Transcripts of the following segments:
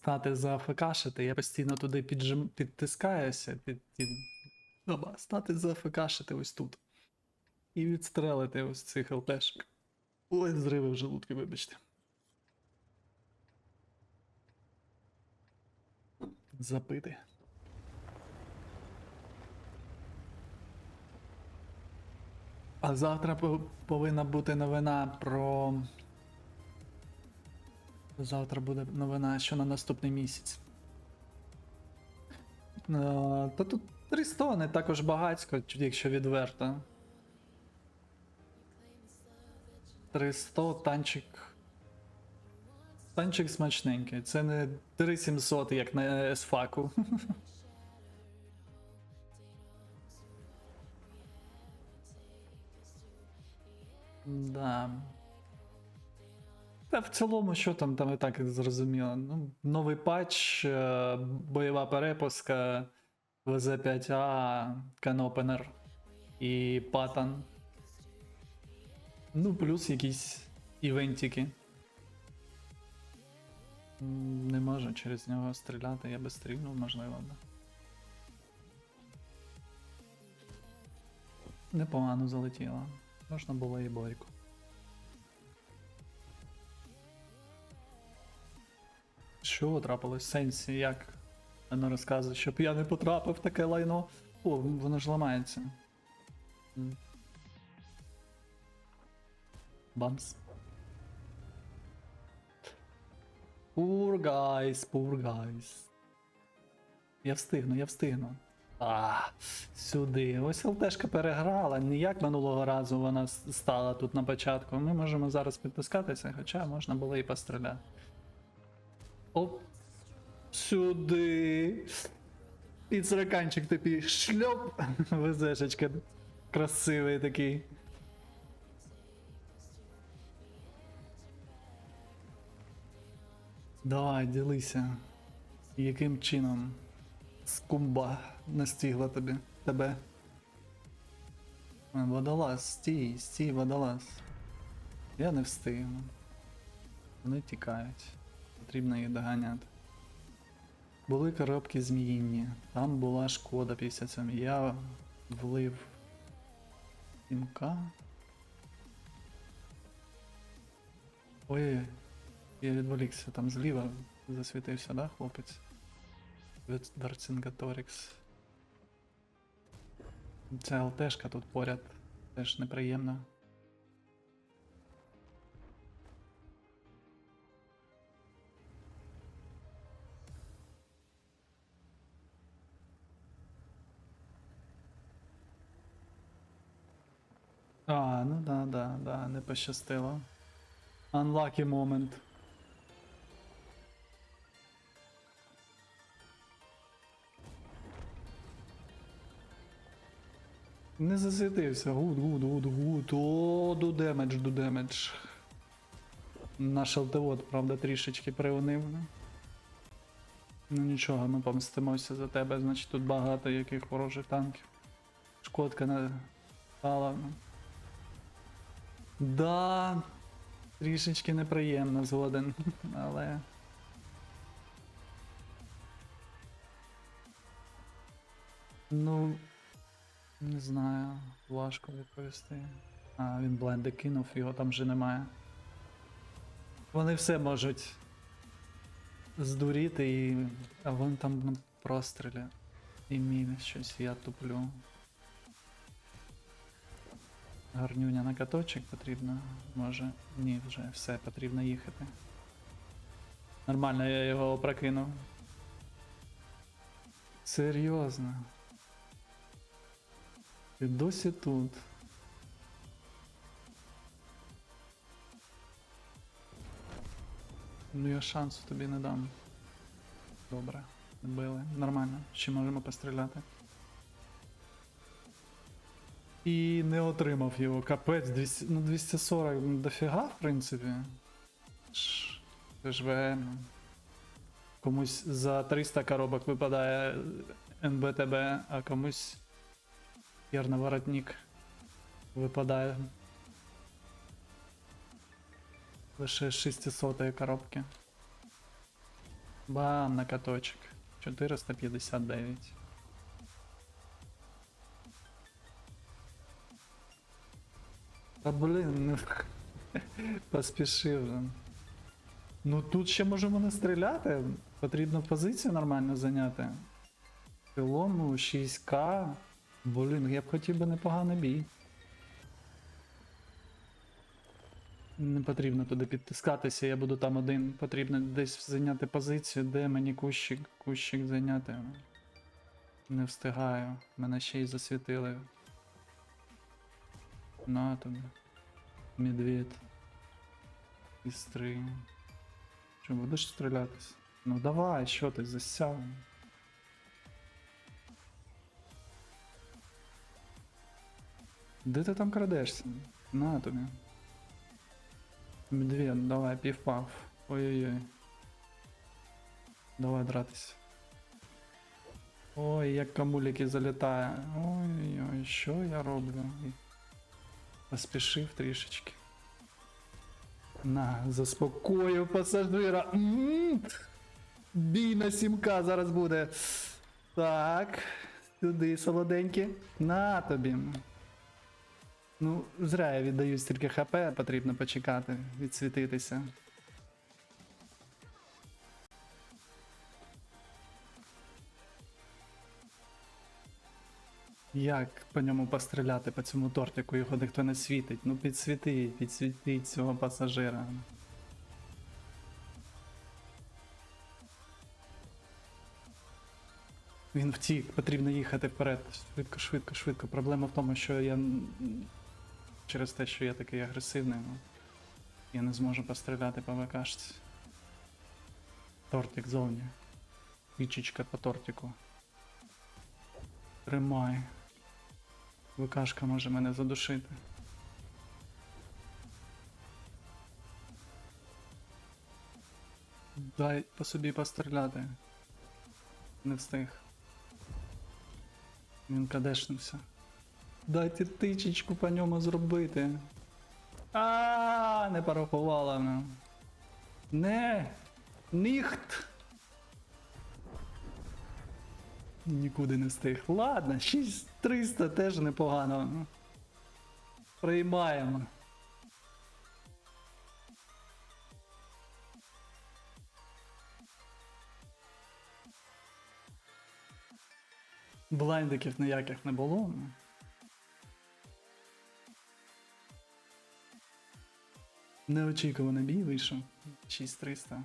стати за АФКшити, я постійно туди піджим... підтискаюся, під... під... Оба, стати за АФКшити ось тут. І відстрелити ось цих ЛТшок. Ой, зриви в желудки, вибачте. Запити. А завтра повинна бути новина про. Завтра буде новина, що на наступний місяць. Е, Та тут 300 не також багатько, якщо відверто. 300 танчик. Танчик смачненький. Це не 3700, як на есфаку. Да. Та в цілому, що там, там і так зрозуміло. Ну, новий патч, е, бойова перепуска, ВЗ5А, Канопенер і Патан. Ну, плюс якісь івентики. Не можу через нього стріляти, я би стрільнув, можливо. Да. Непогано залетіло. Можна було і бойку. Що трапилось? Сенсі, як? Вона розказує, щоб я не потрапив в таке лайно. О, воно ж ламається. Бамс. Poor guys, poor guys. Я встигну, я встигну. А, сюди. Ось ЛТшка переграла. Ніяк минулого разу вона стала тут на початку. Ми можемо зараз підтискатися, хоча можна було і постріляти. Оп. Сюди. І цирканчик такий шльоп. Везешечка. Красивий такий. Давай, ділися. Яким чином скумба настигла тобі тебе? Водолаз, стій, стій, водолаз. Я не встигну. Вони тікають. Потрібно їх доганяти. Були коробки зміїнні. Там була шкода 57. Я влив імка. Ой, я відволікся, там зліва засвітився, да, хлопець? Від Верцингаторікс. Ця ЛТшка тут поряд теж неприємна. А, ну да, да, да, не пощастило. Unlucky moment. Не засвітився. Гуд, гуд, гуд, гуд. О, до демедж, до демедж. Наш ЛТВОД, правда, трішечки приунив. Ну нічого, ми помстимося за тебе, значить тут багато яких ворожих танків. Шкодка не стала. Ну. Да, трішечки неприємно згоден, але. Ну, не знаю, важко відповісти. А, він бленди кинув, його там вже немає. Вони все можуть здуріти і. А вон там на прострілі. І міни щось я туплю. Гарнюня на каточок потрібно. Може. Ні, вже все, потрібно їхати. Нормально, я його опрокинув. Серйозно. Ти досі тут. Ну я шансу тобі не дам. Добре, били. Нормально, ще можемо постріляти. І не отримав його. Капець, 200, ну 240 дофіга, в принципі. Ш- ЖВМ. Комусь за 300 коробок випадає НБТБ, а комусь воротник випадає. Лише 600 коробки. Бам, на каточок. 459. Та блин, ну поспішив. Ну тут ще можемо не стріляти. Потрібно позицію нормально зайняти. В цілому 6К. Блін, я б хотів би непоганий бій. Не потрібно туди підтискатися, я буду там один. Потрібно десь зайняти позицію, де мені кущик, кущик зайняти. Не встигаю. Мене ще й засвітили. На тобі. Медведь. Істри. Що, будеш стрілятись? Ну давай, що ти засяв? Де ти там крадешся? На тобі. Медведь, давай, пів-пав. Ой-ой-ой. Давай дратись. Ой, як камуліки залітає. Ой-ой, що я роблю? Поспішив трішечки. На, заспокоїв пасажира. М, Бій на 7К зараз буде. Так. Сюди, солоденькі. На тобі. Ну, зря я віддаю стільки хп, потрібно почекати, відсвітитися. Як по ньому постріляти по цьому тортику, його ніхто не світить. Ну підсвіти, підсвіти цього пасажира. Він втік, потрібно їхати вперед. Швидко, швидко, швидко. Проблема в тому, що я через те, що я такий агресивний, ну, я не зможу постріляти по ВКшці. Тортик зовні. Пічечка по тортику. Тримай. ВКшка може мене задушити. Дай по собі постріляти. Не встиг. Він кадешнувся. Дайте тичечку по ньому зробити. А, не порахувала вона. Не. Ніхт. Нікуди не встиг. Ладно, 6300 теж непогано. Приймаємо. Блайндиків ніяких не було. Неочікуваний бій вийшов. 6300.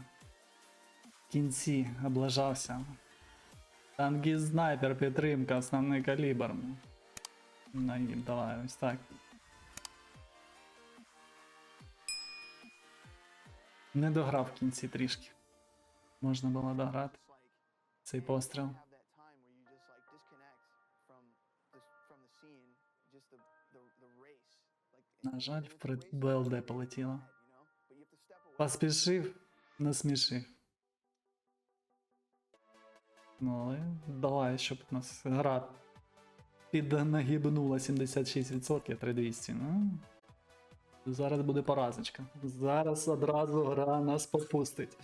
В кінці облажався. Танки снайпер, підтримка, основний калібр. Наїм, давай, ось так. Не дограв в кінці трішки. Можна було дограти. Цей постріл. На жаль, a БЛД полетіло. you know, Ну, але давай, щоб у нас гра піднагибнула 76% 3200. Ну, зараз буде поразочка. Зараз одразу гра нас попустить.